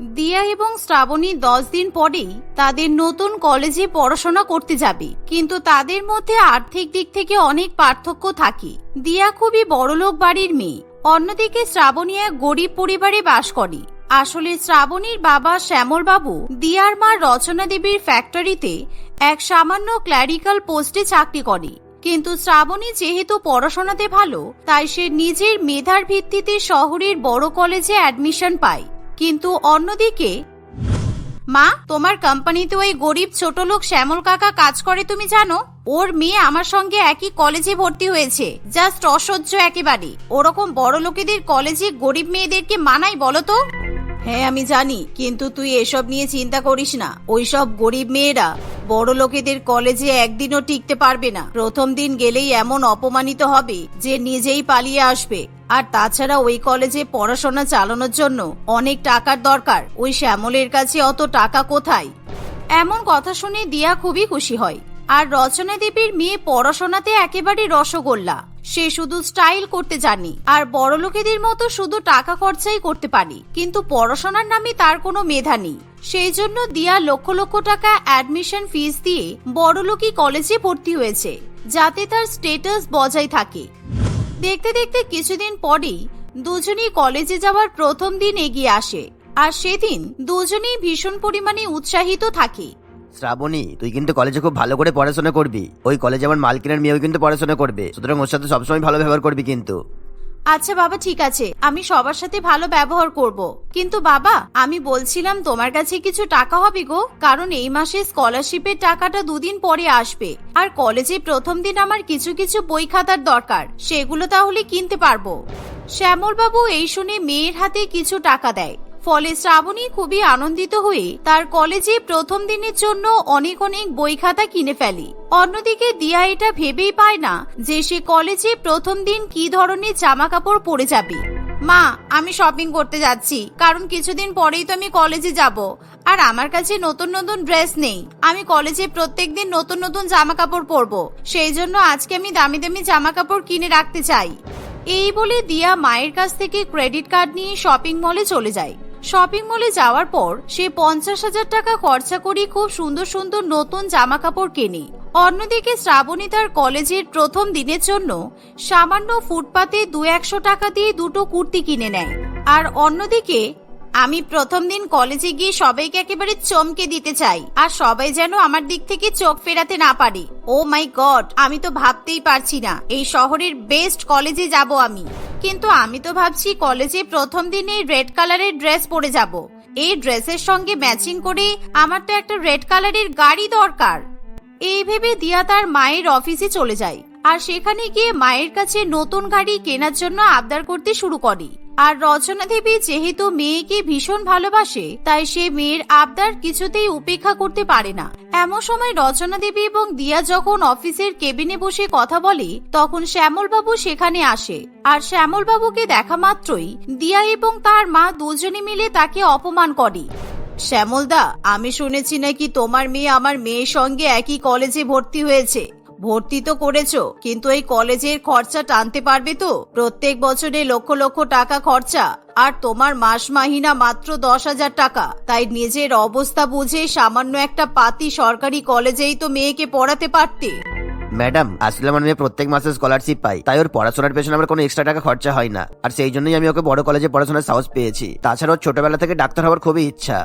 দিয়া এবং শ্রাবণী দশ দিন পরেই তাদের নতুন কলেজে পড়াশোনা করতে যাবে। কিন্তু তাদের মধ্যে আর্থিক দিক থেকে অনেক পার্থক্য থাকে। দিয়া খুবই বড়লোক বাড়ির মেয়ে। অন্যদিকে শ্রাবণী এক গরিব পরিবারে বাস করে। আসলে শ্রাবণীর বাবা শ্যামল বাবু দিয়ার মা রচনা দেবীর ফ্যাক্টরিতে এক সামান্য ক্ল্যারিক্যাল পোস্টে চাকরি করে। কিন্তু শ্রাবণী যেহেতু পড়াশোনাতে ভালো, তাই সে নিজের মেধার ভিত্তিতে শহরের বড় কলেজে অ্যাডমিশন পায়। কিন্তু অন্যদিকে, মা, তোমার কোম্পানিতে ওই গরিব ছোট লোক শ্যামল কাকা কাজ করে, তুমি জানো? ওর মেয়ে আমার সঙ্গে একই কলেজে ভর্তি হয়েছে, জাস্ট অসহ্য একেবারে। ওরকম বড় লোকেদের কলেজে গরিব মেয়েদেরকে মানাই বলো তো? হ্যাঁ আমি জানি, কিন্তু তুই এসব নিয়ে চিন্তা করিস না। ওইসব গরিব মেয়েরা বড় লোকেদের কলেজে একদিনও টিকতে পারবে না। প্রথম দিন গেলেই এমন অপমানিত হবে যে নিজেই পালিয়ে আসবে। আর তাছাড়া ওই কলেজে পড়াশোনা চালানোর জন্য অনেক টাকার দরকার। ওই শ্যামলের কাছে অত টাকা কোথায়? এমন কথা শুনে দিয়া খুবই খুশি হয়। আর রচনা দেবীর মেয়ে পড়াশোনাতে একেবারে রসগোল্লা। সে শুধু স্টাইল করতে জানে। আর বড় লোকেদের মতো শুধু টাকা খরচাই করতে পারে। কিন্তু পড়াশোনার নামে তার কোনো মেধা নেই। সেই জন্য দিয়া লক্ষ লক্ষ টাকা অ্যাডমিশন ফিস দিয়ে বড়লোকি কলেজে ভর্তি হয়েছে, যাতে তার স্টেটাস বজায় থাকে। দেখতে দেখতে কিছুদিন পরেই দুজনেই কলেজে যাওয়ার প্রথম দিন এগিয়ে আসে। আর সেদিন দুজনেই ভীষণ পরিমাণে উৎসাহিত থাকে। শ্রাবণী, তুই কিন্তু কলেজে খুব ভালো করে পড়াশোনা করবি। ওই কলেজে আমার মালকিনের মেয়েও কিন্তু পড়াশোনা করবে। সুতরাং ওর সাথে সবসময় ভালো ব্যবহার করবি কিন্তু। আচ্ছা বাবা, ঠিক আছে। আমি সবার সাথে ভালো ব্যবহার করব। কিন্তু বাবা, আমি বলছিলাম তোমার কাছে কিছু টাকা হবে গো। কারণ এই মাসে স্কলারশিপের টাকাটা দুদিন পরে আসবে। আর কলেজে প্রথম দিন আমার কিছু কিছু বই খাতার দরকার। সেগুলো তাহলে কিনতে পারব। শ্যামল বাবু এই শুনে মেয়ের হাতে কিছু টাকা দেয়। ফলে শ্রাবণী খুবই আনন্দিত হয়ে তার কলেজে প্রথম দিনের জন্য অনেক অনেক বই খাতা কিনে ফেলে। অন্যদিকে দিয়া এটা ভেবেই পায় না যে সে কলেজে প্রথম দিন কি ধরনের জামা কাপড় পরে যাবে। মা, আমি শপিং করতে যাচ্ছি, কারণ কিছুদিন পরেই তো আমি কলেজে যাব, আর আমার কাছে নতুন নতুন ড্রেস নেই। আমি কলেজে প্রত্যেক দিন নতুন নতুন জামা কাপড় পরবো, সেই জন্য আজকে আমি দামি দামি জামা কাপড় কিনে রাখতে চাই। এই বলে দিয়া মায়ের কাছ থেকে ক্রেডিট কার্ড নিয়ে শপিং মলে চলে যায়। শপিং মলে যাওয়ার পর সে পঞ্চাশ হাজার টাকা খরচা করে খুব সুন্দর সুন্দর নতুন জামা কাপড় কেনে। অন্যদিকে শ্রাবণী তার কলেজের প্রথম দিনের জন্য সামান্য ফুটপাতে দু একশো টাকা দিয়ে দুটো কুর্তি কিনে নেয়। আর অন্যদিকে আমি প্রথম দিন কলেজে গিয়ে সবাইকে একেবারে চমকে দিতে চাই, আর সবাই যেন আমার দিক থেকে চোখ ফেরাতে না পারে। ও মাই গড আমি তো ভাবতেই পারছি না, এই শহরের বেস্ট কলেজে যাব আমি। কিন্তু আমি তো ভাবছি কলেজে প্রথম দিনে রেড কালারের ড্রেস পরে যাব। এই ড্রেসের সঙ্গে ম্যাচিং করে আমার তো একটা রেড কালারের গাড়ি দরকার। এই ভেবে দিয়া তার মায়ের অফিসে চলে যায়, আর সেখানে গিয়ে মায়ের কাছে নতুন গাড়ি কেনার জন্য আবদার করতে শুরু করে। আর রচনা দেবী যেহেতু মেয়েকে ভীষণ ভালোবাসে, তাই সে মেয়ের আবদার কিছুতেই উপেক্ষা করতে পারে না। এমন সময় রচনা দেবী এবং দিয়া যখন অফিসের কেবিনে বসে কথা বলে, তখন শ্যামল বাবু সেখানে আসে। আর শ্যামল বাবুকে দেখা মাত্রই দিয়া এবং তার মা দুজনে মিলে তাকে অপমান করে। শ্যামলদা, আমি শুনেছি নাকি তোমার মেয়ে আমার মেয়ের সঙ্গে একই কলেজে ভর্তি হয়েছে। ভর্তি তো করেছ, কিন্তু এই কলেজের খরচা টানতে পারবে তো? প্রত্যেক বছরে লক্ষ লক্ষ টাকা খরচা, আর তোমার মাস মাহিনা মাত্র দশ হাজার টাকা। তাই নিজের অবস্থা বুঝে সামান্য একটা পাতি সরকারি কলেজেই তো মেয়েকে পড়াতে পারতে। ম্যাডাম, আসলে আমার মেয়ে প্রত্যেক মাসে স্কলারশিপ পাই তাই ওর পড়াশোনার পেছনে আমার কোনো এক্সট্রা টাকা খরচা হয় না। আর সেই জন্যই আমি ওকে বড় কলেজে পড়াশোনার সাহস পেয়েছি। তাছাড়া ওর ছোটবেলা থেকে ডাক্তার হওয়ার খুবই ইচ্ছা।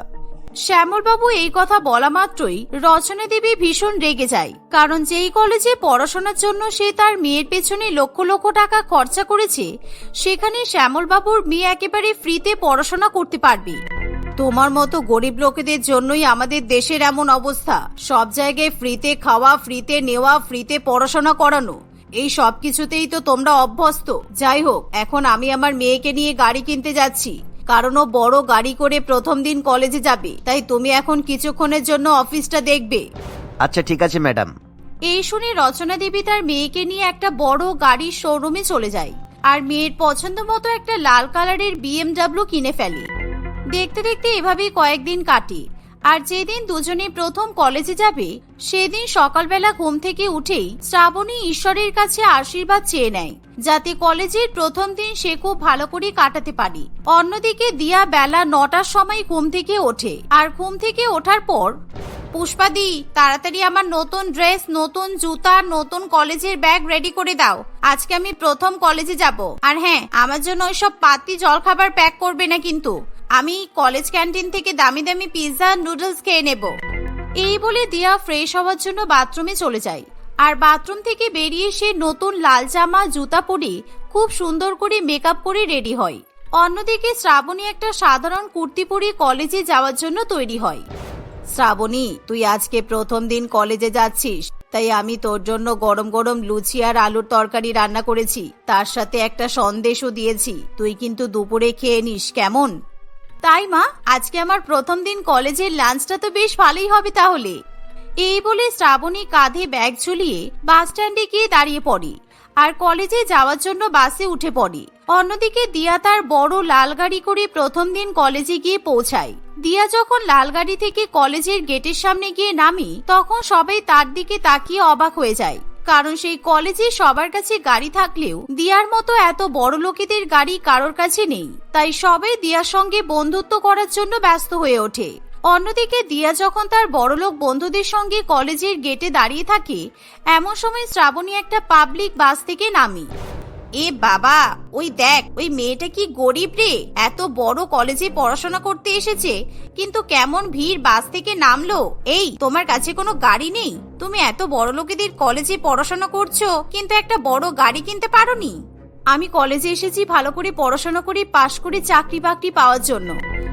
শ্যামলবাবু এই কথা বলা মাত্রই রচনা দেবী ভীষণ রেগে যায়, কারণ যেই কলেজে পড়াশোনার জন্য সে তার মেয়ের পেছনে লক্ষ লক্ষ টাকা খরচা করেছে, সেখানে শ্যামলবাবুর মেয়ে একেবারে ফ্রিতে পড়াশোনা করতে পারবে। তোমার মতো গরিব লোকেদের জন্যই আমাদের দেশের এমন অবস্থা, সব জায়গায় ফ্রিতে খাওয়া, ফ্রিতে নেওয়া, ফ্রিতে পড়াশোনা করানো, এই সব কিছুতেই তো তোমরা অভ্যস্ত। যাই হোক, এখন আমি আমার মেয়েকে নিয়ে গাড়ি কিনতে যাচ্ছি। কারণ ও বড় গাড়ি করে প্রথম দিন কলেজে যাবে। তাই তুমি এখন কিছুক্ষণের জন্য অফিসটা দেখবে। আচ্ছা ঠিক আছে ম্যাডাম। এই শুনে রচনা দেবী তার মেয়েকে নিয়ে একটা বড় গাড়ির শোরুমে চলে যায়। আর মেয়ের পছন্দ মতো একটা লাল কালারের বিএমডাব্লিউ কিনে ফেলে। দেখতে দেখতে এভাবেই কয়েকদিন কাটে। আর যেদিন দুজনে প্রথম কলেজে যাবে, সেদিন সকালবেলা ঘুম থেকে উঠেই শ্রাবণী ঈশ্বরের কাছে আশীর্বাদ চেয়ে নেয়, যাতে কলেজের প্রথম দিন সে খুব ভালো করে কাটাতে পারে। অন্যদিকে দিয়া বেলা নটার সময় ঘুম থেকে ওঠে, আর ঘুম থেকে ওঠার পর পুষ্পাদি তাড়াতাড়ি আমার নতুন ড্রেস, নতুন জুতা, নতুন কলেজের ব্যাগ রেডি করে দাও। আজকে আমি প্রথম কলেজে যাব। আর হ্যাঁ আমার জন্য ওইসব পাতি জলখাবার প্যাক করবে না কিন্তু। আমি কলেজ ক্যান্টিন থেকে দামি দামি পিৎজা, নুডলস খেয়ে নেব। এই বলে দিয়া ফ্রেশ হওয়ার জন্য বাথরুমে চলে যায়। আর বাথরুম থেকে বেরিয়ে সে নতুন লাল জামা, জুতা পরে, খুব সুন্দর করে মেকআপ করে রেডি হয়। অন্যদিকে শ্রাবণী একটা সাধারণ কুর্তি পরে কলেজে যাওয়ার জন্য তৈরি হয়। শ্রাবণী, তুই আজকে প্রথম দিন কলেজে যাচ্ছিস, তাই আমি তোর জন্য গরম গরম লুচি আর আলুর তরকারি রান্না করেছি। তার সাথে একটা সন্দেশও দিয়েছি। তুই কিন্তু দুপুরে খেয়ে নিস, কেমন? তাই মা, আজকে আমার প্রথম দিন কলেজের লাঞ্চটা তো বেশ ভালোই হবে তাহলে। এই বলে শ্রাবণী কাঁধে ব্যাগ ঝুলিয়ে বাস স্ট্যান্ডে গিয়ে দাঁড়িয়ে পড়ে আর কলেজে যাওয়ার জন্য বাসে উঠে পড়ে। অন্যদিকে দিয়া তার বড় লাল গাড়ি করে প্রথম দিন কলেজে গিয়ে পৌঁছায়। দিয়া যখন লাল গাড়ি থেকে কলেজের গেটের সামনে গিয়ে নামি, তখন সবাই তার দিকে তাকিয়ে অবাক হয়ে যায়। কারণ সেই কলেজে সবার কাছে গাড়ি থাকলেও দিয়ার মতো এত বড় লোকেদের গাড়ি কারোর কাছে নেই। তাই সবাই দিয়ার সঙ্গে বন্ধুত্ব করার জন্য ব্যস্ত হয়ে ওঠে। অন্যদিকে দিয়া যখন তার বড়লোক বন্ধুদের সঙ্গে কলেজের গেটে দাঁড়িয়ে থাকে, এমন সময় শ্রাবণী একটা পাবলিক বাস থেকে নামি। এ বাবা, ওই দেখ, ওই মেয়েটা কি গরিব রে? এত বড় কলেজে পড়াশোনা করতে এসেছে, কিন্তু কেমন ভিড় বাস থেকে নামলো? এই, তোমার কাছে কোনো গাড়ি নেই? তুমি এত বড় লোকেদের কলেজে পড়াশোনা করছ, কিন্তু একটা বড় গাড়ি কিনতে পারোনি? আমি কলেজে এসেছি ভালো করে পড়াশোনা করে পাশ করে চাকরি বাকরি পাওয়ার জন্য।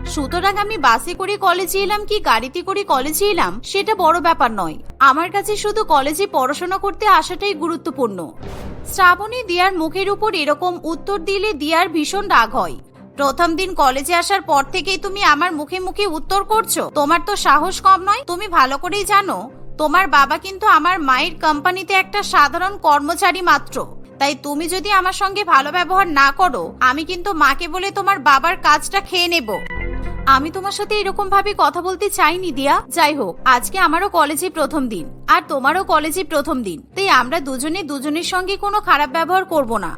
সুতরাং আমি বাসে করে কলেজে এলাম কি গাড়িতে করে কলেজে এলাম, সেটা বড় ব্যাপার নয়। আমার কাছে শুধু কলেজে পড়াশোনা করতে আসাটাই গুরুত্বপূর্ণ। শ্রাবণী দিয়ার মুখের উপর এরকম উত্তর দিলে দিয়ার ভীষণ রাগ হয়। প্রথম দিন কলেজে আসার পর থেকেই তুমি আমার মুখে মুখে উত্তর করছ, তোমার তো সাহস কম নয়, তুমি ভালো করেই জানো। তোমার বাবা কিন্তু আমার মায়ের কোম্পানিতে একটা সাধারণ কর্মচারী মাত্র। তাই তুমি যদি আমার সঙ্গে ভালো ব্যবহার না করো, আমি কিন্তু মাকে বলে তোমার বাবার কাজটা খেয়ে নেব। আমি তোমার সাথে এরকম ভাবে কথা বলতে চাইনি, দিয়া। যাই হোক, আজকে আমারও কলেজে প্রথম দিন, আর তোমারও কলেজে প্রথম দিন, তাই আমরা দুজনে দুজনের সঙ্গে কোনো খারাপ ব্যবহার করব না।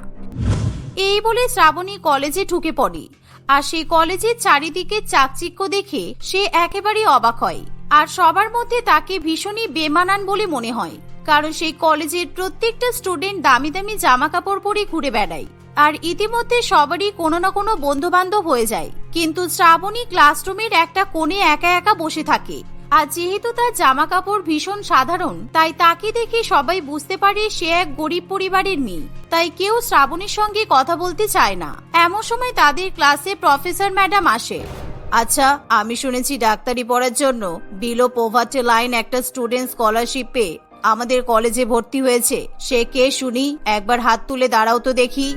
এই বলে শ্রাবণী কলেজে ঢুকে পড়ে, আর সেই কলেজের চারিদিকে চাকচিক্য দেখে সে একেবারেই অবাক হয়, আর সবার মধ্যে তাকে ভীষণই বেমানান বলে মনে হয়। কারণ সেই কলেজের প্রত্যেকটা স্টুডেন্ট দামি দামি জামা কাপড় পরে ঘুরে বেড়ায়। আর ইতিমধ্যে সবারই কোনো না কোনো বন্ধু বান্ধব হয়ে যায়। কিন্তু শ্রাবণী ক্লাসরুমের একটা কোণে একা একা বসে থাকে। আর যেহেতু তার জামা কাপড় ভীষণ সাধারণ, তাই তাকে দেখে সবাই বুঝতে পারে সে এক গরিব পরিবারের মেয়ে। তাই কেউ শ্রাবণীর সঙ্গে কথা বলতে চায় না। এমন সময় তাদের ক্লাসে প্রফেসর ম্যাডাম আসে। আচ্ছা আমি শুনেছি ডাক্তারি পড়ার জন্য বিলো পোভার্টি লাইন একটা স্টুডেন্ট স্কলারশিপ পেয়ে আমাদের কলেজে ভর্তি হয়েছে। সে কে শুনি? একবার হাত তুলে দাঁড়াও তো দেখি।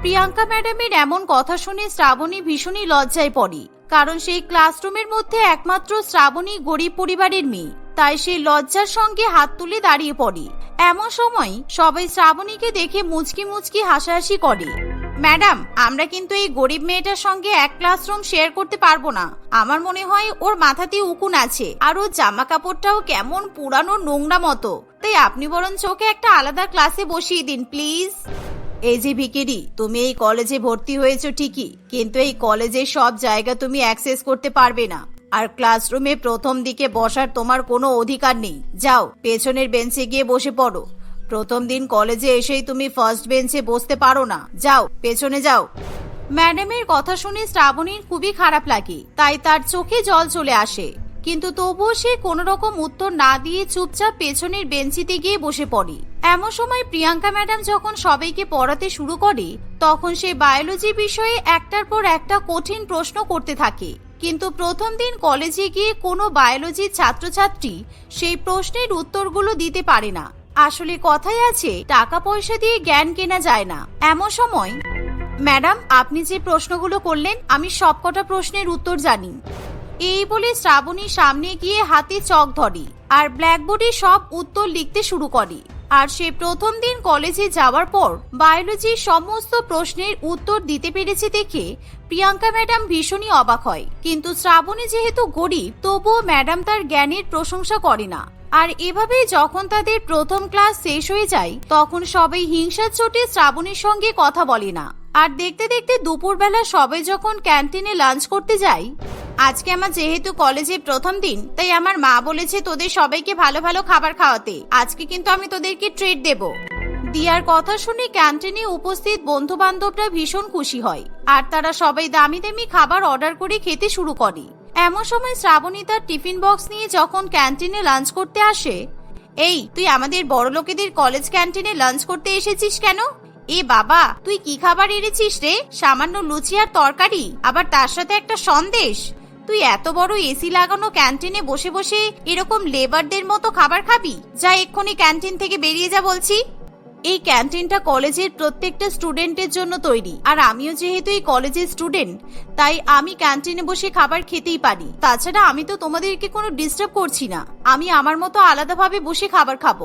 প্রিয়াঙ্কা ম্যাডামের এমন কথা শুনে শ্রাবণী ভীষণই লজ্জায় পড়ে, কারণ সেই ক্লাসরুমের মধ্যে একমাত্র শ্রাবণী গরিব পরিবারের মেয়ে, তাই সে লজ্জার সঙ্গে হাত তুলে দাঁড়িয়ে পড়ে। এমন সময় সবাই শ্রাবণীকে দেখে মুচকি মুচকি হাসাহাসি করে। ম্যাডাম, আমরা কিন্তু এই গরিব মেয়েটার সঙ্গে এক ক্লাসরুম শেয়ার করতে পারব না। আমার মনে হয় ওর মাথাতে উকুন আছে, আর ওর জামা কাপড়টাও কেমন পুরানো নোংরা মতো। তাই আপনি বরং চোখে একটা আলাদা ক্লাসে বসিয়ে দিন, প্লিজ। এই যে ভিকিরি, তুমি এই কলেজে ভর্তি হয়েছো ঠিকই, কিন্তু এই কলেজের সব জায়গা তুমি অ্যাক্সেস করতে পারবে না। আর ক্লাসরুমে প্রথম দিকে বসার তোমার কোনো অধিকার নেই। যাও, পেছনের বেঞ্চে গিয়ে বসে পড়ো। প্রথম দিন কলেজে এসেই তুমি ফার্স্ট বেঞ্চে বসতে পারো না। যাও, পেছনে যাও। ম্যাডামের কথা শুনে শ্রাবণীর খুবই খারাপ লাগে, তাই তার চোখে জল চলে আসে। কিন্তু তবুও সে কোনো রকম উত্তর না দিয়ে চুপচাপ পেছনের বেঞ্চিতে গিয়ে বসে পড়ে। এমন সময় প্রিয়াঙ্কা ম্যাডাম যখন সবাইকে পড়াতে শুরু করে, তখন সে বায়োলজি বিষয়ে একটার পর একটা কঠিন প্রশ্ন করতে থাকে। কিন্তু প্রথম দিন কলেজে গিয়ে কোনো বায়োলজির ছাত্রছাত্রী সেই প্রশ্নের উত্তরগুলো দিতে পারে না। আসলে কথাই আছে টাকা পয়সা দিয়ে জ্ঞান কেনা যায় না। এমন সময়, ম্যাডাম, আপনি যে প্রশ্নগুলো করলেন, আমি সবকটা প্রশ্নের উত্তর জানি। এই বলে শ্রাবণী সামনে গিয়ে হাতে চক ধরে, আর ব্ল্যাকবোর্ডে সব উত্তর লিখতে শুরু করে। আর সে প্রথম দিন কলেজে যাওয়ার পর বায়োলজির সমস্ত প্রশ্নের উত্তর দিতে পেরেছে দেখে প্রিয়াঙ্কা ম্যাডাম ভীষণই অবাক হয়। কিন্তু শ্রাবণী যেহেতু গরিব, তবুও ম্যাডাম তার জ্ঞানের প্রশংসা করে না। আর এভাবেই যখন তাদের প্রথম ক্লাস শেষ হয়ে যায়, তখন সবাই হিংসার চোটে শ্রাবণীর সঙ্গে কথা বলে না। আর দেখতে দেখতে দুপুরবেলা সবাই যখন ক্যান্টিনে লাঞ্চ করতে যায় আজকে আমার যেহেতু কলেজে প্রথম দিন, তাই আমার মা বলেছে তোদের সবাইকে ভালো ভালো খাবার খাওয়াতে। আজকে কিন্তু আমি তোদেরকে ট্রিট দেব। দিয়ার কথা শুনে ক্যান্টিনে উপস্থিত বন্ধু বান্ধবরা ভীষণ খুশি হয়, আর তারা সবাই দামি দামি খাবার অর্ডার করে খেতে শুরু করে। এমন সময় শ্রাবণী তার টিফিন বক্স নিয়ে যখন ক্যান্টিনে লাঞ্চ করতে আসে, এই, তুই আমাদের বড় লোকেদের কলেজ ক্যান্টিনে লাঞ্চ করতে এসেছিস কেন? এ বাবা, তুই কি খাবার এনেছিস রে? সামান্য লুচি আর তরকারি, আবার তার সাথে একটা সন্দেশ? তুই এত বড় এসি লাগানো ক্যান্টিনে বসে বসে এরকম লেবারদের মতো খাবার খাবি? যা এক্ষুনি ক্যান্টিন থেকে বেরিয়ে যা বলছি। এই ক্যান্টিনটা কলেজের প্রত্যেকটা স্টুডেন্টের জন্য তৈরি। আর আমিও যেহেতু এই কলেজের স্টুডেন্ট, তাই আমি ক্যান্টিনে বসে খাবার খেতেই পারি। তাছাড়া আমি তো তোমাদেরকে কোনো ডিস্টার্ব করছি না। আমি আমার মতো আলাদাভাবে বসে খাবার খাব।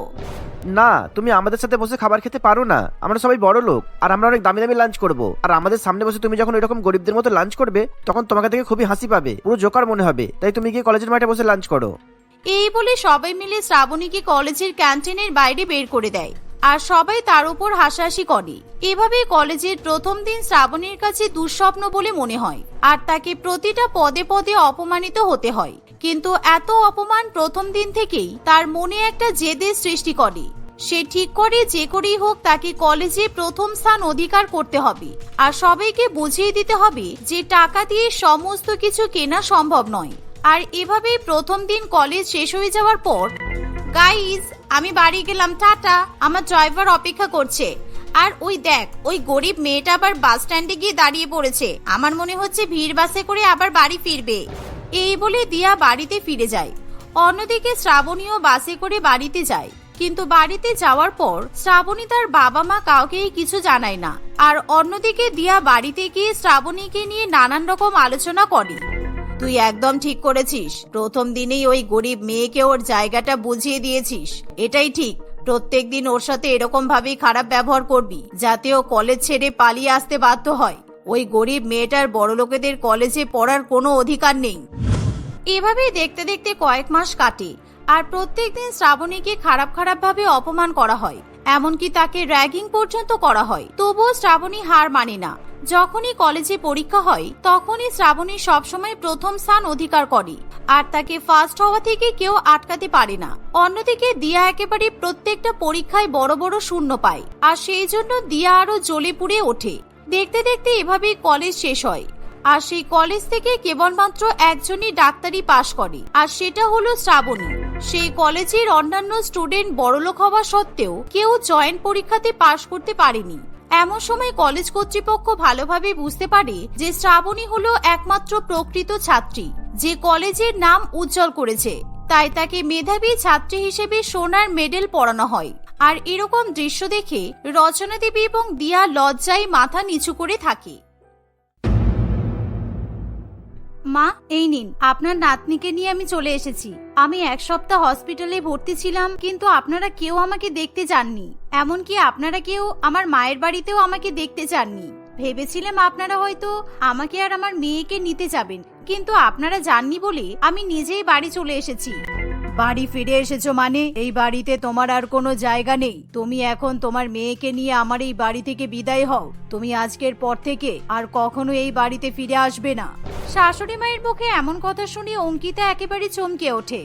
না, তুমি আমাদের সাথে বসে খাবার খেতে পারো না। আমরা সবাই বড় লোক, আর আমরা অনেক দামি দামি লাঞ্চ করব। আর আমাদের সামনে বসে তুমি যখন এরকম গরিবদের মতো লাঞ্চ করবে, তখন তোমাকে থেকে খুবই হাসি পাবে। পুরো জোকার মনে হবে। তাই তুমি গিয়ে কলেজের মাঠে বসে লাঞ্চ করো। এই বলে সবাই মিলে শ্রাবণীকে কলেজের ক্যান্টিনের বাইরে বের করে দেয়। আর সবাই তার উপর হাসাহাসি করে। এভাবে কলেজের প্রথম দিন শ্রাবণীর কাছে দুঃস্বপ্ন বলে মনে হয়। আর তাকে প্রতিটা পদে পদে অপমানিত হতে হয়। কিন্তু এত অপমান প্রথম দিন থেকেই তার মনে একটা জেদের সৃষ্টি করে। সে ঠিক করে যে করেই হোক তাকে কলেজে প্রথম স্থান অধিকার করতে হবে। আর সবাইকে বুঝিয়ে দিতে হবে যে টাকা দিয়ে সমস্ত কিছু কেনা সম্ভব নয়। আর এভাবেই প্রথম দিন কলেজ শেষ হয়ে যাওয়ার পর গাইজ আমি বাড়ি গেলাম, টাটা। আমার ড্রাইভার অপেক্ষা করছে। আর ওই দেখ, ওই গরিব মেয়েটা আবার বাস স্ট্যান্ডে গিয়ে দাঁড়িয়ে পড়েছে। আমার মনে হচ্ছে ভিড় বাসে করে আবার বাড়ি ফিরবে। এই বলে দিয়া বাড়িতে ফিরে যায়। অন্যদিকে শ্রাবণীও বাসে করে বাড়িতে যায়। কিন্তু বাড়িতে যাওয়ার পর শ্রাবণী তার বাবা মা কাউকেই কিছু জানায় না। আর অন্যদিকে দিয়া বাড়িতে গিয়ে শ্রাবণীকে নিয়ে নানান রকম আলোচনা করে। তুই একদম ঠিক করেছিস। প্রথম দিনেই ওই গরিব মেয়েকে ওর জায়গাটা বুঝিয়ে দিয়েছিস। এটাই ঠিক। প্রত্যেকদিন ওর সাথে এরকম ভাবেই খারাপ ব্যবহার করবি, যাতে ও কলেজ ছেড়ে পালিয়ে আসতে বাধ্য হয়। ওই গরিব মেয়েটার বড় লোকেদের কলেজে পড়ার কোনো অধিকার নেই। এভাবেই দেখতে দেখতে কয়েক মাস কাটে, আর প্রত্যেকদিন শ্রাবণীকে খারাপ খারাপ ভাবে অপমান করা হয়, এমনকি তাকে র্যাগিং পর্যন্ত করা হয়। তবুও শ্রাবণী হার মানে না। যখনই কলেজে পরীক্ষা হয়, তখনই শ্রাবণী সবসময় প্রথম স্থান অধিকার করে, আর তাকে ফার্স্ট হওয়া থেকে কেউ আটকাতে পারে না। অন্যদিকে দিয়া একেবারে প্রত্যেকটা পরীক্ষায় বড় বড় শূন্য পায়, আর সেই জন্য দিয়া আরও জ্বলে পুড়ে ওঠে। দেখতে দেখতে এভাবেই কলেজ শেষ হয়। আর সেই কলেজ থেকে কেবলমাত্র একজনই ডাক্তারি পাশ করে। আর সেটা হলো শ্রাবণী। সেই কলেজের অন্যান্য স্টুডেন্ট বড়লোক হওয়া সত্ত্বেও কেউ জয়েন্ট পরীক্ষাতে পাশ করতে পারেনি। এমন সময় কলেজ কর্তৃপক্ষ ভালোভাবে বুঝতে পারে যে শ্রাবণী হলো একমাত্র প্রকৃত ছাত্রী, যে কলেজের নাম উজ্জ্বল করেছে। তাই তাকে মেধাবী ছাত্রী হিসেবে সোনার মেডেল পড়ানো হয়। আর এরকম দৃশ্য দেখে রচনা দেবী এবং দিয়া লজ্জায় মাথা নিচু করে থাকে। মা, এই নিন, আপনার নাতনিকে নিয়ে আমি চলে এসেছি। আমি এক সপ্তাহ হসপিটালে ভর্তি ছিলাম, কিন্তু আপনারা কেউ আমাকে দেখতে চাননি। এমনকি আপনারা কেউ আমার মায়ের বাড়িতেও আমাকে দেখতে চাননি। ভেবেছিলাম আপনারা হয়তো আমাকে আর আমার মেয়েকে নিতে যাবেন, কিন্তু আপনারা যাননি বলে আমি নিজেই বাড়ি চলে এসেছি। বাড়ি ফিরে এসেছ মানে? এই বাড়িতে তোমার আর কোনো জায়গা নেই। তুমি এখন তোমার মেয়েকে নিয়ে আমার এই বাড়ি থেকে বিদায় হও। তুমি আজকের পর থেকে আর কখনো এই বাড়িতে ফিরে আসবে না। শাশুড়ি মায়ের মুখে এমন কথা শুনে অঙ্কিতা একেবারে চমকে ওঠে।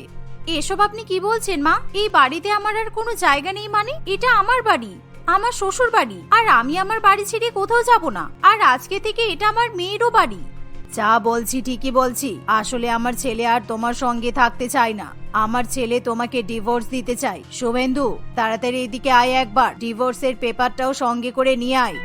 এসব আপনি কি বলছেন মা? এই বাড়িতে আমার আর কোনো জায়গা নেই মানে? এটা আমার বাড়ি, আমার শ্বশুর বাড়ি আর আমি আমার বাড়ি ছেড়ে কোথাও যাব না। আর আজকে থেকে এটা আমার মেয়েরও বাড়ি। যা বলছি ঠিকই বলছি। আসলে আমার ছেলে আর তোমার সঙ্গে থাকতে চায় না। আমার ছেলে তোমাকে ডিভোর্স দিতে চাই শুভেন্দু, তাড়াতাড়ি এদিকে আয় একবার। ডিভোর্সের পেপারটাও সঙ্গে করে নিয়ে আয়।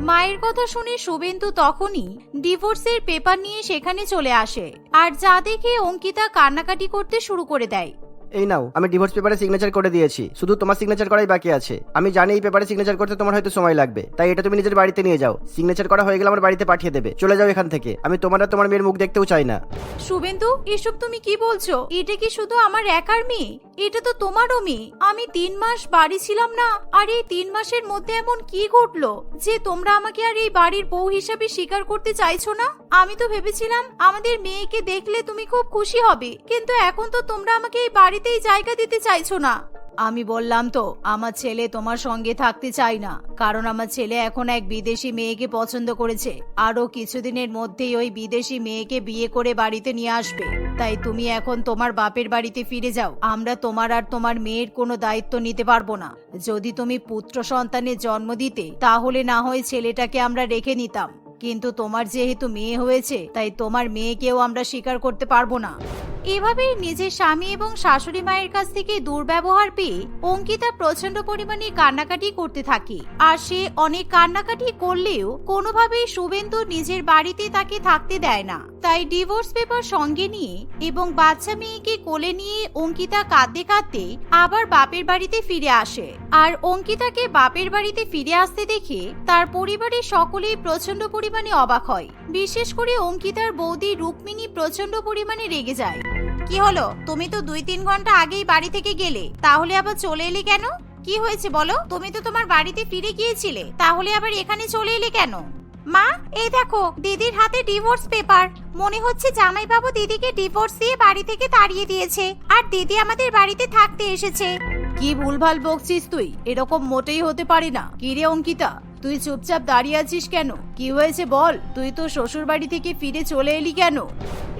মায়ের কথা শুনে শুভেন্দু তখনই ডিভোর্সের পেপার নিয়ে সেখানে চলে আসে। আর যা দেখে অঙ্কিতা কান্নাকাটি করতে শুরু করে দেয়। এই নাও, আমি ডিভোর্স পেপারে সিগনেচার করে দিয়েছি। শুধু তোমার সিগনেচার করাই বাকি আছে। আমি জানি এই পেপারে সিগনেচার করতে তোমার হয়তো সময় লাগবে। তাই এটা তুমি নিজের বাড়িতে নিয়ে যাও। সিগনেচার করা হয়ে গেলে আমার বাড়িতে পাঠিয়ে দেবে। চলে যাও এখান থেকে। আমি তোমার তোমার মেয়ের মুখ দেখতেও চাই না। শুভেন্দু, এসব তুমি কি বলছো? এটা কি শুধু আমার একার মেয়ে? এটা তো তোমারও মেয়ে। আমি তিন মাস বাড়ি ছিলাম না, আর এই তিন মাসের মধ্যে এমন কি ঘটলো? যে তোমরা আমাকে আর এই বাড়ির বউ হিসাবে স্বীকার করতে চাইছো না? আমি তো ভেবেছিলাম আমাদের মেয়েকে দেখলে তুমি খুব খুশি হবে। কিন্তু এখন তো তোমরা আমাকে এই বাড়িতেই জায়গা দিতে চাইছো না। আমি বললাম তো, আমার ছেলে তোমার সঙ্গে থাকতে চাই না, কারণ আমার ছেলে এখন এক বিদেশি মেয়েকে পছন্দ করেছে। আরও কিছুদিনের মধ্যেই ওই বিদেশি মেয়েকে বিয়ে করে বাড়িতে নিয়ে আসবে। তাই তুমি এখন তোমার বাপের বাড়িতে ফিরে যাও। আমরা তোমার আর তোমার মেয়ের কোনো দায়িত্ব নিতে পারব না। যদি তুমি পুত্র সন্তানের জন্ম দিতে, তাহলে না হয় ছেলেটাকে আমরা রেখে নিতাম। কিন্তু তোমার যেহেতু মেয়ে হয়েছে, তাই তোমার মেয়েকেও আমরা স্বীকার করতে পারব না। এভাবেই নিজের স্বামী এবং শাশুড়ি মায়ের কাছ থেকে দুর্ব্যবহার পেয়ে অঙ্কিতা প্রচণ্ড পরিমাণে কান্নাকাটি করতে থাকে। আর সে অনেক কান্নাকাটি করলেও কোনোভাবেই শুভেন্দু নিজের বাড়িতে তাকে থাকতে দেয় না। তাই ডিভোর্স পেপার সঙ্গে নিয়ে এবং বাচ্চা মেয়েকে কোলে নিয়ে অঙ্কিতা কাঁদতে কাঁদতে আবার বাপের বাড়িতে ফিরে আসে। আর অঙ্কিতাকে বাপের বাড়িতে ফিরে আসতে দেখে তার পরিবারের সকলেই প্রচণ্ড পরিমাণে অবাক হয়। বিশেষ করে অঙ্কিতার বৌদি রুক্মিণী প্রচণ্ড পরিমাণে রেগে যায়। কি হলো? তুমি তো দুই তিন ঘণ্টা আগেই বাড়ি থেকে গেলে, তাহলে আবার চলে এলি কেন? কি হয়েছে বলো? তুমি তো তোমার বাড়িতে ফিরে গিয়েছিলে, তাহলে আবার এখানে চলে এলে কেন? মা, এই দেখো, দিদির হাতে ডিভোর্স পেপার মনে হচ্ছে জামাইবাবু দিদিকে ডিভোর্স দিয়ে বাড়ি থেকে তাড়িয়ে দিয়েছে, আর দিদি আমাদের বাড়িতে থাকতে এসেছে। কি ভুলভাল বকছিস তুই? এরকম মোটেই হতে পারে না। কি রে অঙ্কিতা, তুই চুপচাপ দাঁড়িয়ে আছিস কেন? কি হয়েছে বল? তুই তো শ্বশুর বাড়ি থেকে ফিরে চলে এলি কেন?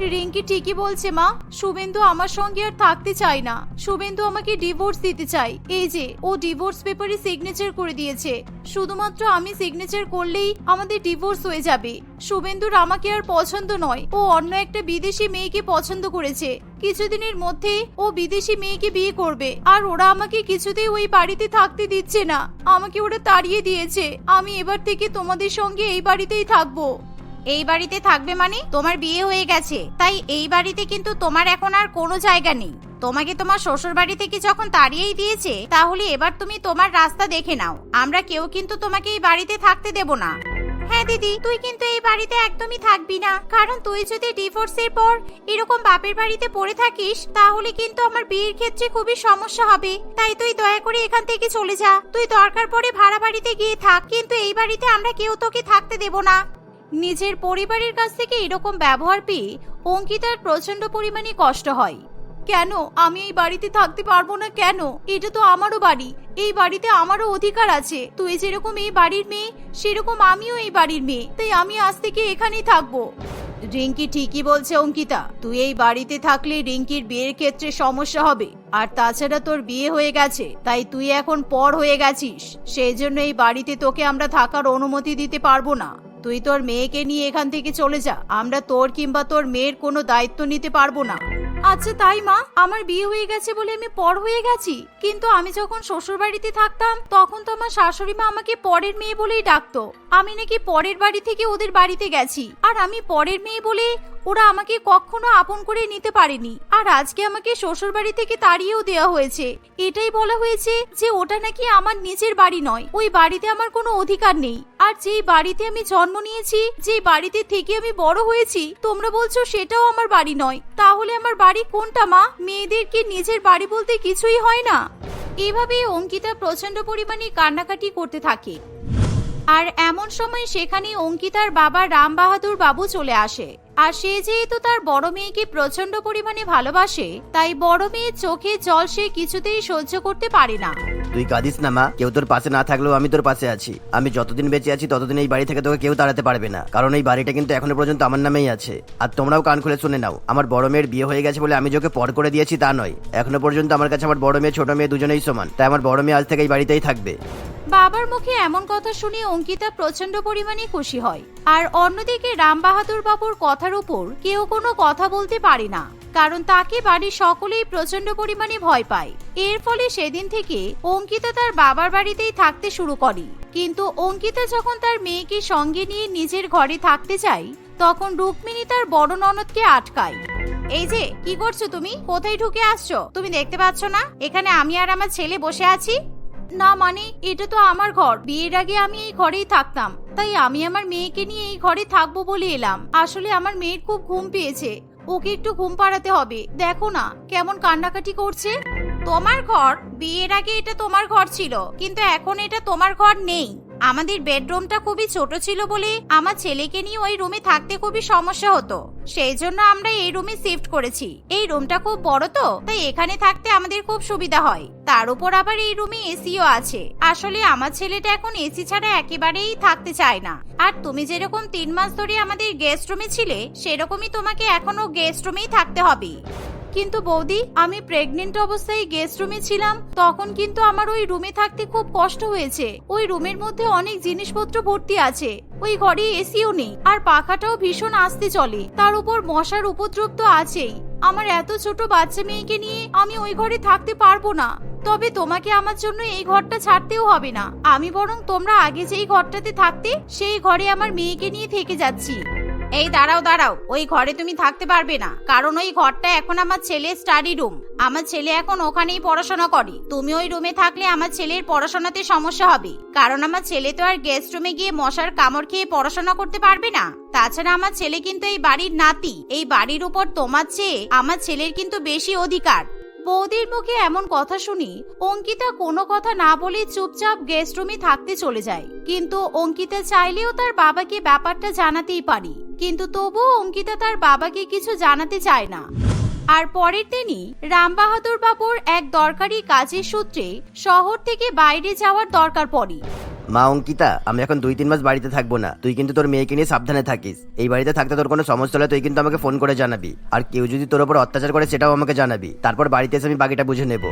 রিঙ্কি ঠিকই বলছে, মা। শুভেন্দু আমার সঙ্গে আর থাকতে চায় না। শুভেন্দু আমাকে ডিভোর্স দিতে চাই এই যে, ও ডিভোর্স পেপারে সিগনেচার করে দিয়েছে। শুধুমাত্র আমি সিগনেচার করলেই আমাদের ডিভোর্স হয়ে যাবে। শুভেন্দুর আমাকে আর পছন্দ নয়। ও অন্য একটা বিদেশি মেয়েকে পছন্দ করেছে। কিছুদিনের মধ্যে ও বিদেশি মেয়েকে বিয়ে করবে। আর ওরা আমাকে কিছুতেই ওই বাড়িতে থাকতে দিচ্ছে না। আমাকে ওরা তাড়িয়ে দিয়েছে। আমি এবার থেকে তোমাদের সঙ্গে এই বাড়িতেই থাকব। এই বাড়িতে থাকবে মানে? তোমার বিয়ে হয়ে গেছে। তাই এই বাড়িতে কিন্তু তোমার এখন আর কোনো জায়গা নেই। তোমাকে তোমার শ্বশুর বাড়ি থেকে যখন তাড়িয়েই দিয়েছে, তাহলে এবার তুমি তোমার রাস্তা দেখে নাও। আমরা কেউ কিন্তু তোমাকে এই বাড়িতে থাকতে দেব না। হ্যাঁ দিদি, তুই কিন্তু এই বাড়িতে একদমই থাকবি না। কারণ তুই যদি ডিভোর্সের পর এরকম বাপের বাড়িতে পড়ে থাকিস, তাহলে কিন্তু আমার বিয়ের ক্ষেত্রে খুবই সমস্যা হবে। তাই তুই দয়া করে এখান থেকে চলে যা। তুই দরকার পড়ে ভাড়া বাড়িতে গিয়ে থাক। কিন্তু এই বাড়িতে আমরা কেউ তোকে থাকতে দেব না। নিজের পরিবারের কাছ থেকে এরকম ব্যবহার পেয়ে অঙ্কিতার প্রচণ্ড পরিমাণে কষ্ট হয়। কেন? আমি এই বাড়িতে থাকতে পারব না কেন? এটা তো আমারও বাড়ি। এই বাড়িতে আমারও অধিকার আছে। তুই যেরকম এই বাড়ির মেয়ে, সেরকম আমিও এই বাড়ির মেয়ে। তাই আমি আজ থেকে এখানেই থাকব। রিঙ্কি ঠিকই বলছে অঙ্কিতা। তুই এই বাড়িতে থাকলে রিঙ্কির বিয়ের ক্ষেত্রে সমস্যা হবে। আর তাছাড়া তোর বিয়ে হয়ে গেছে। তাই তুই এখন পর হয়ে গেছিস। সেই জন্য এই বাড়িতে তোকে আমরা থাকার অনুমতি দিতে পারব না। তুই তোর মেয়েকে নিয়ে এখান থেকে চলে যা। আমরা তোর কিংবা তোর মেয়ের কোনো দায়িত্ব নিতে পারব না। আচ্ছা তাই মা, আমার বিয়ে হয়ে গেছে বলে আমি পর হয়ে গেছি। কিন্তু আমি যখন শ্বশুর বাড়িতে থাকতাম, তখন তো আমার শাশুড়ি মা আমাকে পরের মেয়ে বলেই ডাকতো। আমি নাকি পরের বাড়ি থেকে ওদের বাড়িতে গেছি। আর আমি পরের মেয়ে বলে ওরা আমাকে কখনো আপন করে নিতে পারেনি। আর আজকে আমাকে শ্বশুর বাড়ি থেকে তাড়িয়েও দেওয়া হয়েছে। এটাই বলা হয়েছে যে ওটা নাকি আমার নিজের বাড়ি নয়। ওই বাড়িতে আমার কোনো অধিকার নেই। আর যেই বাড়িতে আমি জন্ম নিয়েছি, যেই বাড়িতে থেকে আমি বড় হয়েছি, তোমরা বলছো সেটাও আমার বাড়ি নয়। তাহলে আমার বাড়ি কোনটা, মা? মেয়েদেরকে নিজের বাড়ি বলতে কিছুই হয় না? এভাবেই অঙ্কিতা প্রচণ্ড পরিমাণে কান্নাকাটি করতে থাকে। আর এমন সময় সেখানে অঙ্কিতার বাবা রাম বাহাদুর বাবু চলে আসে। আর সে যেহেতু তার বড় মেয়েকে প্রচণ্ড পরিমাণে ভালোবাসে, তাই বড় মেয়ের চোখে জল সে কিছুতেই সহ্য করতে পারে না। তুই কাঁদিস না, মা। কেউ তোর পাশে না থাকলেও আমি তোর পাশে আছি। আমি যতদিন বেঁচে আছি, ততদিন এই বাড়ি থেকে তোকে কেউ তাড়াতে পারবে না। কারণ এই বাড়িটা কিন্তু এখনও পর্যন্ত আমার নামেই আছে। আর তোমরাও কান খুলে শুনে নাও, আমার বড় মেয়ের বিয়ে হয়ে গেছে বলে আমি যে ওকে পর করে দিয়েছি তা নয়। এখনও পর্যন্ত আমার কাছে আমার বড় মেয়ে, ছোট মেয়ে দুজনেই সমান। তাই আমার বড় মেয়ে আজ থেকে এই বাড়িতেই থাকবে। বাবার মুখে এমন কথা শুনে অঙ্কিতা প্রচণ্ড পরিমাণে খুশি হয়। আর অন্যদিকে রাম বাহাদুর বাবুর কথার উপর কেউ কোনো কথা বলতে পারে না, কারণ তাকে বাড়ির সকলেই প্রচণ্ড পরিমাণে ভয় পায়। এর ফলে সেদিন থেকে অঙ্কিতা তার বাবার বাড়িতেই থাকতে শুরু করে। কিন্তু অঙ্কিতা যখন তার মেয়েকে সঙ্গে নিয়ে নিজের ঘরে থাকতে চায় তখন রুক্মিণী তার বড় ননদকে আটকায়। এই যে, কি করছ তুমি? কোথায় ঢুকে আসছো? তুমি দেখতে পাচ্ছ না? এখানে আমি আর আমার ছেলে বসে আছি। না মানে এটা তো আমার ঘর। বিয়ের আগে আমি এই ঘরেই থাকতাম। তাই আমি আমার মেয়েকে নিয়ে এই ঘরে থাকব বলে এলাম। আসলে আমার মেয়ের খুব ঘুম পেয়েছে। ওকে একটু ঘুম পাড়াতে হবে। দেখো না, কেমন কান্নাকাটি করছে। তোমার ঘর? বিয়ের আগে এটা তোমার ঘর ছিল। কিন্তু এখন এটা তোমার ঘর নেই। আমাদের বেডরুমটা খুবই ছোট ছিল বলে আমার ছেলেকে নিয়ে ওই রুমে থাকতে খুবই সমস্যা হতো। সেই জন্য আমরা এই রুমে শিফট করেছি। এই রুমটা খুব বড় তো, তাই এখানে থাকতে আমাদের খুব সুবিধা হয়। তার উপর আবার এই রুমে এসিও আছে। আসলে আমার ছেলেটা এখন এসি ছাড়া একেবারেই থাকতে চায় না। আর তুমি যেরকম তিন মাস ধরে আমাদের গেস্ট রুমে ছিলে, সেরকমই তোমাকে এখনও গেস্ট রুমেই থাকতে হবে কিন্তু বৌদি, আমি প্রেগনেন্ট অবস্থায় গেস্ট রুমে ছিলাম, তখন কিন্তু আমার ওই রুমে থাকতে খুব কষ্ট হয়েছে। ওই রুমের মধ্যে অনেক জিনিসপত্র ভর্তি আছে। ওই ঘরে এসিও নেই, আর পাখাটাও ভীষণ আস্তে চলে। তার উপর মশার উপদ্রব তো আছেই। আমার এত ছোট বাচ্চা মেয়েকে নিয়ে আমি ওই ঘরে থাকতে পারব না। তবে তোমাকে আমার জন্য এই ঘরটা ছাড়তেও হবে না। আমি বরং তোমরা আগে যেই ঘরটাতে থাকতে, সেই ঘরে আমার মেয়েকে নিয়ে থেকে যাচ্ছি। এই দাঁড়াও দাঁড়াও। ওই ঘরে তুমি থাকতে পারবে না। কারণ ওই ঘরটা এখন আমার ছেলের স্টাডি রুম আমার ছেলে এখন ওখানেই পড়াশোনা করে। তুমি ওই রুমে থাকলে আমার ছেলের পড়াশোনাতে সমস্যা হবে। কারণ আমার ছেলে তো আর গেস্ট রুমে গিয়ে মশার কামড় খেয়ে পড়াশোনা করতে পারবে না। তাছাড়া আমার ছেলে কিন্তু এই বাড়ির নাতি। এই বাড়ির উপর তোমার চেয়ে আমার ছেলের কিন্তু বেশি অধিকার। বৌদির মুখে এমন কথা শুনি, অঙ্কিতা কোনো কথা না বলে চুপচাপ গেস্ট রুমে থাকতে চলে যায়। কিন্তু অঙ্কিতা চাইলেও তার বাবাকে ব্যাপারটা জানাতেই পারি। কিন্তু তবুও অঙ্কিতা তার বাবাকে কিছু জানাতে চায় না। আর পরের দিনই রামবাহাদুর বাবুর এক দরকারি কাজের সূত্রে শহর থেকে বাইরে যাওয়ার দরকার পড়ে। মা অঙ্কিতা, আমি এখন দুই তিন মাস বাড়িতে থাকব না। তুই কিন্তু তোর মেয়েকে নিয়ে সাবধানে থাকিস। এই বাড়িতে থাকতে তোর কোনো সমস্যা হলে তুই কিন্তু আমাকে ফোন করে জানাবি। আর কেউ যদি তোর উপর অত্যাচার করে সেটাও আমাকে জানাবি। তারপর বাড়িতে এসে আমি বাকিটা বুঝে নেব।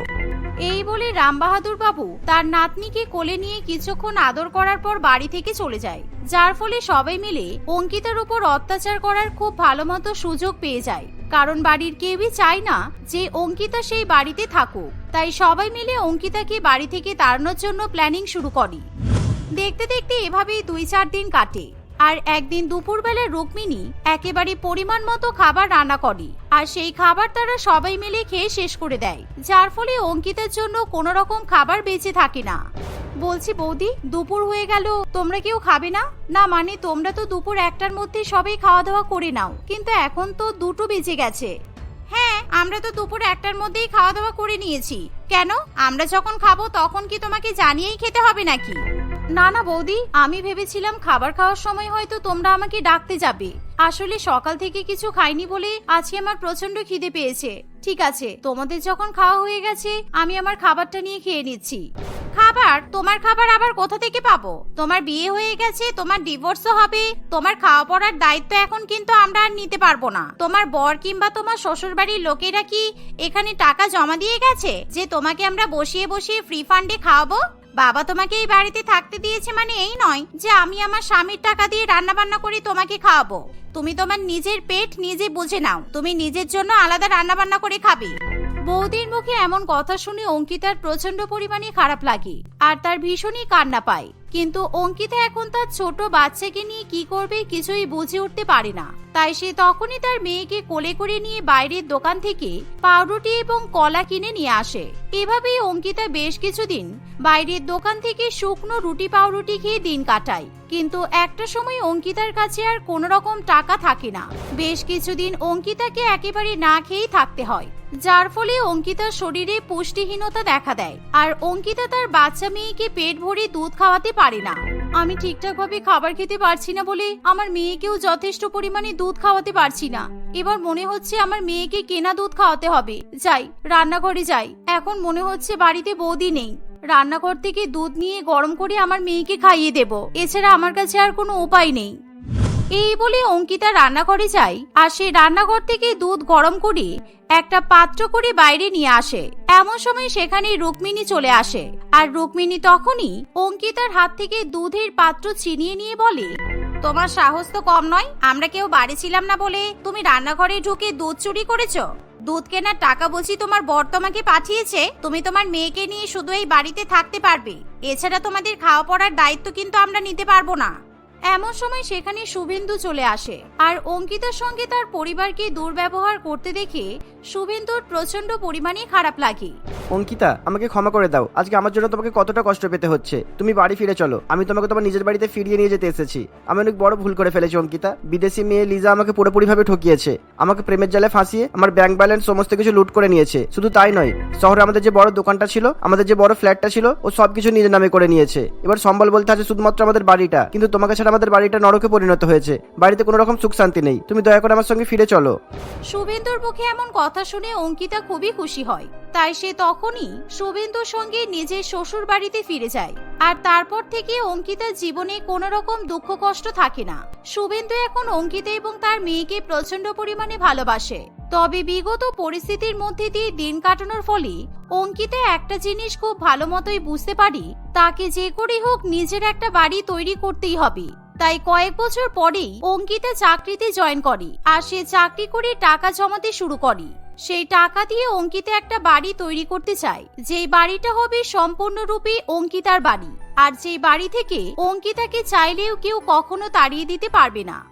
এই বলে রামবাহাদুর বাবু তার নাতনিকে কোলে নিয়ে কিছুক্ষণ আদর করার পর বাড়ি থেকে চলে যায়। যার ফলে সবাই মিলে অঙ্কিতার উপর অত্যাচার করার খুব ভালো মতো সুযোগ পেয়ে যায়। কারণ বাড়ির কেউই চায় না যে অঙ্কিতা সেই বাড়িতে থাকুক। তাই সবাই মিলে অঙ্কিতাকে বাড়ি থেকে তাড়ানোর জন্য প্ল্যানিং শুরু করে। দেখতে দেখতে এভাবেই দুই চার দিন কাটে। আর একদিন দুপুরবেলা রুক্মিণী একেবারে পরিমাণ মতো খাবার রান্না করে, আর সেই খাবার তারা সবাই মিলে খেয়ে শেষ করে দেয়, যার ফলে অঙ্কিতার জন্য কোনো রকম খাবার বেঁচে থাকে না। বলছি, বৌদি, দুপুর হয়ে গেল, তোমরা কেউ খাবে না? না মানে তোমরা তো দুপুর একটার মধ্যে সবাই খাওয়া দাওয়া করে নাও, কিন্তু এখন তো দুটো বেজে গেছে। হ্যাঁ আমরা তো দুপুর একটার মধ্যেই খাওয়া দাওয়া করে নিয়েছি। কেন? আমরা যখন খাব তখন কি তোমাকে জানিয়েই খেতে হবে নাকি? না না, বৌদি, আমি ভেবেছিলাম খাবার খাওয়ার সময় হয়তো তোমরা আমাকে ডাকতে যাবে। আসলে সকাল থেকে কিছু খাইনি বলে আজকে আমার প্রচণ্ড খিদে পেয়েছে। ঠিক আছে, তোমাদের যখন খাওয়া হয়ে গেছে, আমি আমার খাবারটা নিয়ে খেয়ে নিচ্ছি। খাবার? তোমার খাবার আবার কোথা থেকে পাবো? তোমার বিয়ে হয়ে গেছে, তোমার ডিভোর্সও হবে। তোমার খাওয়া পড়ার দায়িত্ব এখন কিন্তু আমরা আর নিতে পারব না। তোমার বর কিংবা তোমার শ্বশুর বাড়ির লোকেরা কি এখানে টাকা জমা দিয়ে গেছে, যে তোমাকে আমরা বসিয়ে বসিয়ে ফ্রি ফান্ডে খাওয়াবো? বাবা তোমাকে এই বাড়িতে থাকতে দিয়েছে মানে এই নয় যে আমি আমার স্বামীর টাকা দিয়ে রান্না বান্না করে তোমাকে খাওয়াবো। তুমি তোমার নিজের পেট নিজে বুঝে নাও। তুমি নিজের জন্য আলাদা রান্না বান্না করে খাবে। বৌদির মুখে এমন কথা শুনে অঙ্কিতার প্রচণ্ড পরিমাণে খারাপ লাগে, আর তার ভীষণই কান্না পায়। কিন্তু অঙ্কিতা এখন তার ছোট বাচ্চাকে নিয়ে কি করবে কিছুই বুঝে উঠতে পারে না। তাই সে তখনই তার মেয়েকে কোলে করে নিয়ে বাইরের দোকান থেকে পাউরুটি এবং কলা কিনে নিয়ে আসে। এভাবেই অঙ্কিতা বেশ কিছুদিন বাইরের দোকান থেকে শুকনো রুটি পাউরুটি খেয়ে দিন কাটায়। কিন্তু একটা সময় অঙ্কিতার কাছে আর কোনো রকম টাকা থাকে না। বেশ কিছুদিন অঙ্কিতাকে একেবারে না খেয়েই থাকতে হয়। যার ফলে অঙ্কিতার শরীরে পুষ্টিহীনতা দেখা দেয় আর অঙ্কিতা তার বাচ্চা মেয়েকে পেট ভরে দুধ খাওয়াতে পারে না। আমি ঠিকঠাক ভাবে খাবার খেতে পারছি না বলে আমার মেয়েকেও যথেষ্ট পরিমাণে দুধ খাওয়াতে পারছি না। এবার মনে হচ্ছে আমার মেয়েকে কেনা দুধ খাওয়াতে হবে। যাই, রান্নাঘরে যাই। এখন মনে হচ্ছে বাড়িতে বৌদি নেই। রান্নাঘর থেকে দুধ নিয়ে গরম করে আমার মেয়েকে খাইয়ে দেব। এছাড়া আমার কাছে আর কোনো উপায় নেই। এই বলে অঙ্কিতা রান্নাঘরে যায় আর সে রান্নাঘর থেকে দুধ গরম করে একটা পাত্র করে বাইরে নিয়ে আসে। এমন সময় সেখানে রুক্মিণী চলে আসে আর রুক্মিণী তখনই অঙ্কিতার হাত থেকে দুধের পাত্র ছিনিয়ে নিয়ে বলে, তোমার সাহস তো কম নয়, আমরা কেউ বাড়ি ছিলাম না বলে তুমি রান্নাঘরে ঢুকে দুধ চুরি করেছ? দুধ কেনার টাকা বুঝি তোমার বর তোমাকে পাঠিয়েছে, তুমি তোমার মেয়েকে নিয়ে শুধু এই বাড়িতে থাকতে পারবে। এছাড়া তোমাদের খাওয়া পড়ার দায়িত্ব কিন্তু আমরা নিতে পারব না। এমন সময় সেখানে শুভেন্দু চলে আসে। আর অঙ্কিতার সঙ্গে তার পরিবারকে দুর্ব্যবহার করতে দেখে শুভেন্দুর প্রচণ্ড পরিমাণে খারাপ লাগে। অঙ্কিতা, আমাকে ক্ষমা করে দাও। আজকে আমার জন্য তোমাকে কতটা কষ্ট পেতে হচ্ছে। তুমি বাড়ি ফিরে চলো। আমি তোমাকে তোমার নিজের বাড়িতে ফিরিয়ে নিয়ে যেতে এসেছি। আমি অনেক বড় ভুল করে ফেলেছি, অঙ্কিতা। বিদেশি মেয়ে লিজা আমাকে পুরোপুরিভাবে ঠকিয়েছে। আমাকে প্রেমের জালে ফাঁসিয়ে আমার ব্যাংক ব্যালেন্স সমস্ত কিছু লুট করে নিয়েছে। শুধু তাই নয়, শহরে আমাদের যে বড় দোকানটা ছিল, আমাদের যে বড় ফ্ল্যাটটা ছিল, ও সবকিছু নিজের নামে করে নিয়েছে। এবার সম্বল বলতে আছে শুধুমাত্র আমাদের বাড়িটা। কিন্তু তোমাকে ছাড়া আমাদের বাড়িটা নরকে পরিণত হয়েছে। বাড়িতে কোনো রকম সুখ শান্তি নেই। তুমি দয়া করে আমার সঙ্গে ফিরে চলো। শুভেন্দুর মুখে এমন কথা শুনে অঙ্কিতা খুবই খুশি হয়। তাই সে তখনই শুভেন্দুর সঙ্গে নিজের শ্বশুর বাড়িতে ফিরে যায়। আর তারপর থেকে অঙ্কিতার জীবনে কোনো রকম দুঃখ কষ্ট থাকে না। শুভেন্দু এখন অঙ্কিতা এবং তার মেয়েকে প্রচণ্ড পরিমাণে ভালোবাসে। তবে বিগত পরিস্থিতির মধ্যে দিয়ে দিন কাটানোর ফলে অঙ্কিতা একটা জিনিস খুব ভালো মতোই বুঝতে পারি, তাকে যে করেই হোক নিজের একটা বাড়ি তৈরি করতেই হবে। তাই কয়েক বছর পরেই অঙ্কিতা চাকরিতে জয়েন করে আর সে চাকরি করে টাকা জমাতে শুরু করে। সেই টাকা দিয়ে অঙ্কিতা একটা বাড়ি তৈরি করতে চায়। যেই বাড়িটা হবে সম্পূর্ণরূপে অঙ্কিতার বাড়ি। আর যেই বাড়ি থেকে অঙ্কিতাকে চাইলেও কেউ কখনো তাড়িয়ে দিতে পারবে না।